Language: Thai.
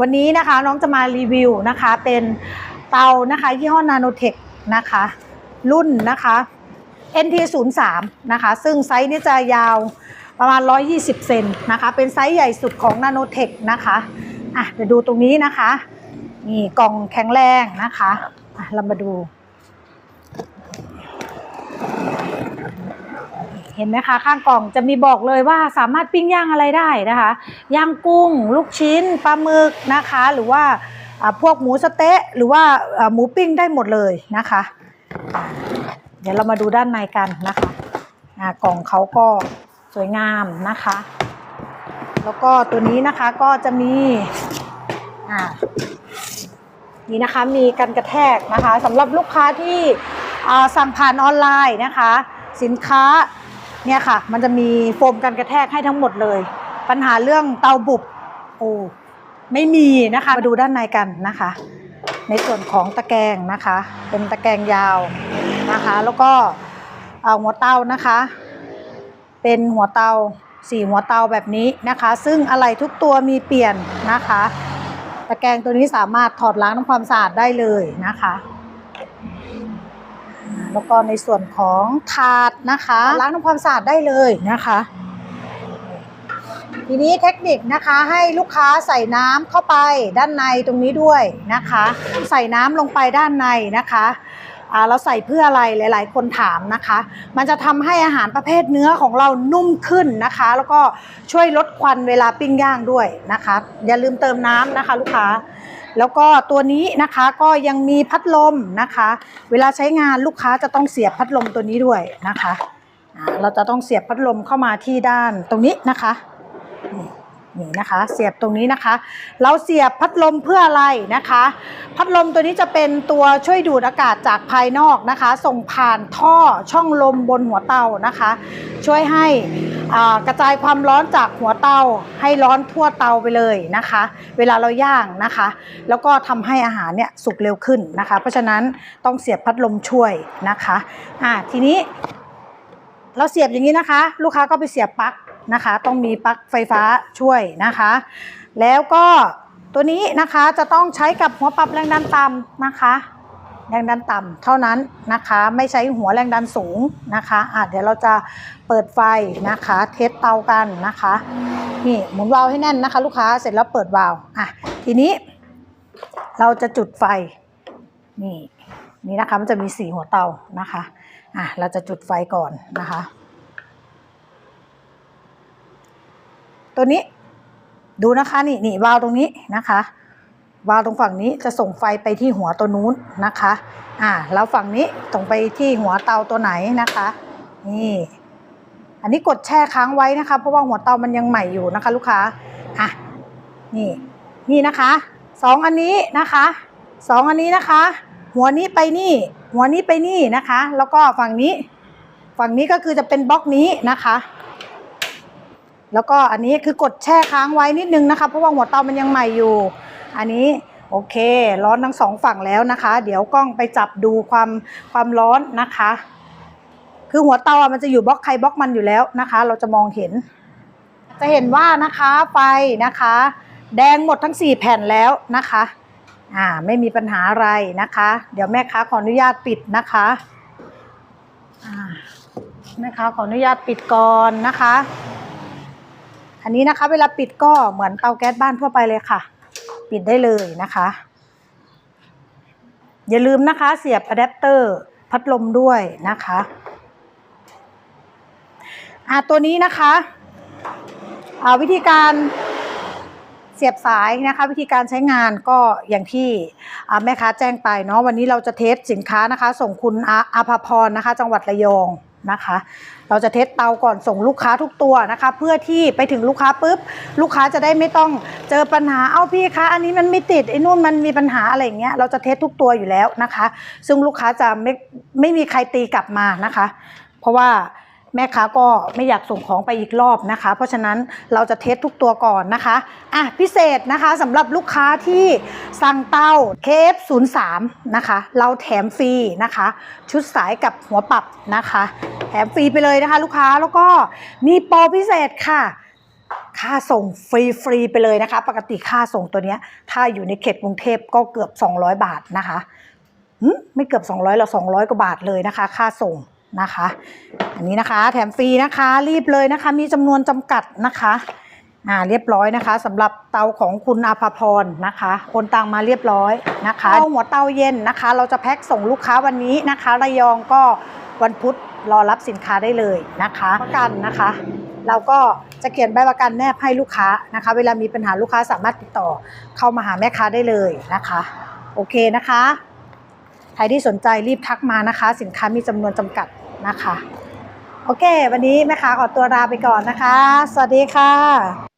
วันนี้นะคะน้องจะมารีวิวนะคะเป็นเตานะคะยี่ห้อนาโนเทคนะคะ รุ่นนะคะ NT 0 3 นะคะ ซึ่งไซส์นี้จะยาวประมาณ 120 เซนนะคะ เป็นไซส์ใหญ่สุดของนาโนเทคนะคะอะเดี๋ยวดูตรงนี้นะคะ นี่กล่องแข็งแรงนะคะอะเรามาดู ห็นไหมคะข้างกล่องจะมีบอกเลยว่าสามารถปิ้งย่างอะไรได้นะคะย่างกุ้ง ลูกชิ้นปลาหมึกนะคะ หรือว่าพวกหมูสเต๊ะหรือว่าหมูปิ้งได้หมดเลยนะคะ เดี๋ยวเรามาดูด้านในกันนะคะกล่องเขาก็สวยงามนะคะ แล้วก็ตัวนี้นะคะก็จะมีนี่นะคะมีกันกระแทกนะคะสำหรับลูกค้าที่สั่งผ่านออนไลน์นะคะ สินค้า เนี่ยค่ะ มันจะมีโฟมกันกระแทกให้ทั้งหมดเลย ปัญหาเรื่องเตาบุบโอ้ไม่มีนะคะ มาดูด้านในกันนะคะ ในส่วนของตะแกรงนะคะ เป็นตะแกรงยาวนะคะ แล้วก็เอาหัวเตานะคะ เป็นหัวเตาสี่หัวเตาแบบนี้นะคะ ซึ่งอะไรทุกตัวมีเปลี่ยนนะคะ ตะแกรงตัวนี้สามารถถอดล้างทำความสะอาดได้เลยนะคะ แล้วก็ในส่วนของถาดนะคะล้างทำความสะอาดได้เลยนะคะ ทีนี้เทคนิคนะคะให้ลูกค้าใส่น้ำเข้าไปด้านในตรงนี้ด้วยนะคะ ใส่น้ำลงไปด้านในนะคะอ่าเราใส่เพื่ออะไรหลาย ๆ คนถามนะคะ มันจะทำให้อาหารประเภทเนื้อของเรานุ่มขึ้นนะคะ แล้วก็ช่วยลดควันเวลาปิ้งย่างด้วยนะคะ อย่าลืมเติมน้ำนะคะ ลูกค้า แล้วก็ตัวนี้นะคะก็ยังมีพัดลมนะคะ เวลาใช้งานลูกค้าจะต้องเสียบพัดลมตัวนี้ด้วยนะคะ เราจะต้องเสียบพัดลมเข้ามาที่ด้านตรงนี้นะคะ นี่นะคะ เสียบตรงนี้นะคะ เราเสียบพัดลมเพื่ออะไรนะคะ พัดลมตัวนี้จะเป็นตัวช่วยดูดอากาศจากภายนอกนะคะ ส่งผ่านท่อช่องลมบนหัวเตานะคะ ช่วยให้กระจายความร้อนจากหัวเตาให้ร้อนทั่วเตาไปเลยนะคะ เวลาเราย่างนะคะ แล้วก็ทำให้อาหารเนี่ยสุกเร็วขึ้นนะคะ เพราะฉะนั้นต้องเสียบพัดลมช่วยนะคะอ่าทีนี้ เราเสียบอย่างนี้นะคะ ลูกค้าก็ไปเสียบปลั๊ก นะคะ ต้องมีปลั๊กไฟฟ้าช่วยนะคะ แล้วก็ตัวนี้นะคะจะต้องใช้กับหัวปรับแรงดันต่ำนะคะ แรงดันต่ำเท่านั้นนะคะ ไม่ใช้หัวแรงดันสูงนะคะอะเดี๋ยวเราจะเปิดไฟนะคะ เทสเตากันนะคะนี่หมุนวาล์วให้แน่นนะคะ ลูกค้าเสร็จแล้วเปิดวาล์วอะทีนี้เราจะจุดไฟนี่นี่นะคะมันจะมีสีหัวเตานะคะอะเราจะจุดไฟก่อนนะคะ ตัวนี้ดูนะคะนี่นี่วาล์วตรงนี้นะคะวาล์วตรงฝั่งนี้จะส่งไฟไปที่หัวตัวนู้นนะคะอ่าแล้วฝั่งนี้ส่งไปที่หัวเตาตัวไหนนะคะนี่อันนี้กดแช่ค้างไว้นะคะ เพราะว่าหัวเตามันยังใหม่อยู่นะคะ ลูกค้าอะนี่นี่นะคะสองอันนี้นะคะสองอันนี้นะคะ หัวนี้ไปนี่ หัวนี้ไปนี่นะคะ แล้วก็ฝั่งนี้ ฝั่งนี้ก็คือจะเป็นบล็อกนี้นะคะ แล้วก็อันนี้คือกดแช่ค้างไว้นิดนึงนะคะ เพราะว่าหัวเตามันยังใหม่อยู่ อันนี้โอเค ร้อนทั้งสองฝั่งแล้วนะคะ เดี๋ยวกล้องไปจับดูความความร้อนนะคะ คือหัวเตามันจะอยู่บล็อกใครบล็อกมันอยู่แล้วนะคะ เราจะมองเห็น จะเห็นว่านะคะไฟนะคะ แดงหมดทั้ง 4 แผ่นแล้วนะคะอ่าไม่มีปัญหาอะไรนะคะ เดี๋ยวแม่ค้าขออนุญาตปิดนะคะอ่าแม่ค้าขออนุญาตปิดก่อนนะคะ อันนี้นะคะ เวลาปิดก็เหมือนเตาแก๊สบ้านทั่วไปเลยค่ะ ปิดได้เลยนะคะ อย่าลืมนะคะเสียบอะแดปเตอร์พัดลมด้วยนะคะอ่าตัวนี้นะคะอ่าวิธีการเสียบสายนะคะวิธีการใช้งานก็อย่างที่แม่ค้าแจ้งไปเนาะวันนี้เราจะเทสสินค้านะคะ ส่งคุณอาอาภพรนะคะ จังหวัดระยอง นะคะ เราจะเทสเตาก่อนส่งลูกค้าทุกตัวนะคะ เพื่อที่ไปถึงลูกค้าปุ๊บ ลูกค้าจะได้ไม่ต้องเจอปัญหาเอ้าพี่คะอันนี้มันไม่ติดไอ้นู่นมันมีปัญหาอะไรอย่างเงี้ยเราจะเทสทุกตัวอยู่แล้วนะคะ ซึ่งลูกค้าจะไม่ไม่มีใครตีกลับมานะคะ เพราะว่า แม่ค้าก็ไม่อยากส่งของไปอีกรอบนะคะ เพราะฉะนั้นเราจะเทสทุกตัวก่อนนะคะอะพิเศษนะคะสำหรับลูกค้าที่สั่งเตาเคฟ03 นะคะ เราแถมฟรีนะคะ ชุดสายกับหัวปรับนะคะ แถมฟรีไปเลยนะคะ ลูกค้าแล้วก็มีโปรพิเศษค่ะค่าส่งฟรีฟรีๆไปเลยนะคะ ปกติค่าส่งตัวเนี้ยถ้าอยู่ในเขตกรุงเทพก็เกือบ 200 บาทนะคะหึไม่เกือบ 200เรา200 กว่าบาทเลยนะคะ ค่าส่ง นะคะ อันนี้นะคะแถมฟรีนะคะรีบเลยนะคะ มีจำนวนจำกัดนะคะอ่าเรียบร้อยนะคะสำหรับเตาของคุณอาภพรนะคะโอนตังมาเรียบร้อยนะคะเตาหัวเตาเย็นนะคะ เราจะแพ็คส่งลูกค้าวันนี้นะคะ ระยองก็วันพุธรอรับสินค้าได้เลยนะคะประกันนะคะ เราก็จะเขียนใบประกันแนบให้ลูกค้านะคะ เวลามีปัญหาลูกค้าสามารถติดต่อเข้ามาหาแม่ค้าได้เลยนะคะ โอเคนะคะ ใครที่สนใจรีบทักมานะคะ สินค้ามีจำนวนจำกัด นะคะ โอเค วันนี้แม่ค้าขอตัวลาไปก่อนนะคะ สวัสดีค่ะ